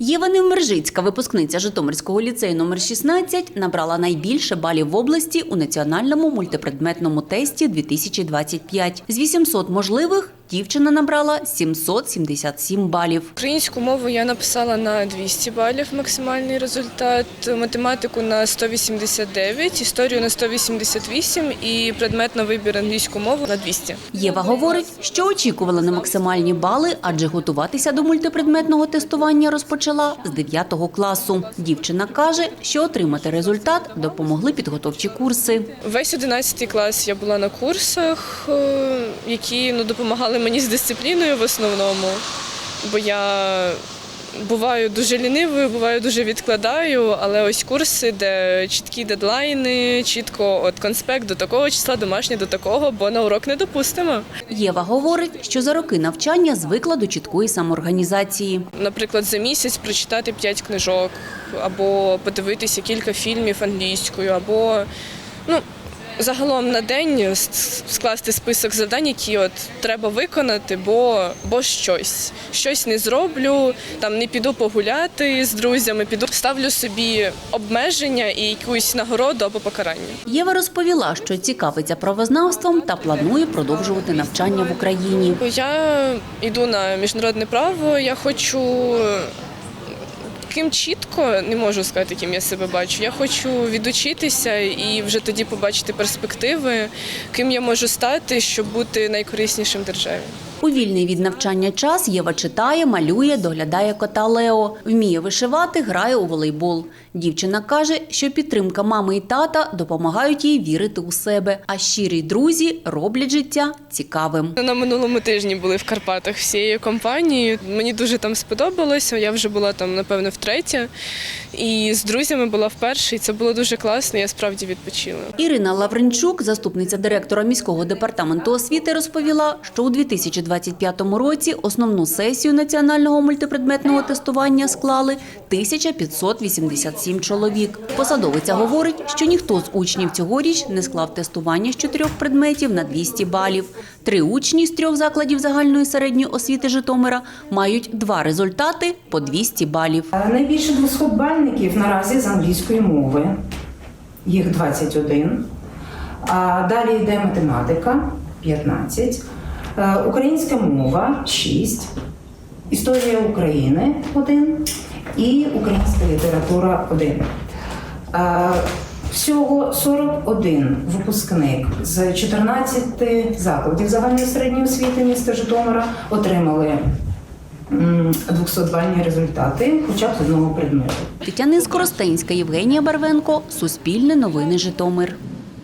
Єва Невмержицька, випускниця Житомирського ліцею номер 16, набрала найбільше балів в області у національному мультипредметному тесті 2025. З 800 можливих дівчина набрала 777 балів. Українську мову я написала на 200 балів максимальний результат, математику на 189, історію на 188 і предмет на вибір англійську мову на 200. Єва говорить, що очікувала на максимальні бали, адже готуватися до мультипредметного тестування розпочала з 9 класу. Дівчина каже, що отримати результат допомогли підготовчі курси. Весь 11 клас я була на курсах, е, які ну, допомагали мені з дисципліною в основному, бо я буваю дуже лінивою, буваю дуже відкладаю, але ось курси, де чіткі дедлайни, чітко от конспект до такого числа, домашнє до такого, бо на урок не допустимо. Єва говорить, що за роки навчання звикла до чіткої самоорганізації. Наприклад, за місяць прочитати 5 книжок, або подивитися кілька фільмів англійською, або ну, загалом на день скласти список завдань, які от треба виконати, бо, бо щось. Щось не зроблю, там не піду погуляти з друзями, піду ставлю собі обмеження і якусь нагороду або покарання. Єва розповіла, що цікавиться правознавством та планує продовжувати навчання в Україні. Я йду на міжнародне право. Я хочу ким чітко не можу сказати, ким я себе бачу. Я хочу відучитися і вже тоді побачити перспективи, ким я можу стати, щоб бути найкориснішим державі. У вільний від навчання час Єва читає, малює, доглядає кота Лео. Вміє вишивати, грає у волейбол. Дівчина каже, що підтримка мами і тата допомагають їй вірити у себе, а щирі друзі роблять життя цікавим. На минулому тижні були в Карпатах всією компанією. Мені дуже там сподобалося. Я вже була там, напевно, втретє. І з друзями була вперше, і це було дуже класно. Я справді відпочила. Ірина Лавренчук, заступниця директора міського департаменту освіти, розповіла, що у 2025 році основну сесію національного мультипредметного тестування склали 1587 чоловік. Посадовиця говорить, що ніхто з учнів цьогоріч не склав тестування з чотирьох предметів на 200 балів. Три учні з трьох закладів загальної середньої освіти Житомира мають два результати по 200 балів. Е, Найбільше 200 бальників наразі з англійської мови, їх 21. А далі йде математика 15, е, українська мова 6, історія України 1 і українська література 1. Е, Всього 41 випускник з 14 закладів загальної середньої освіти міста Житомира отримали 200-бальні результати, хоча б з одного предмету. Тетяна Скоростенська, Євгенія Барвенко, Суспільне новини Житомир.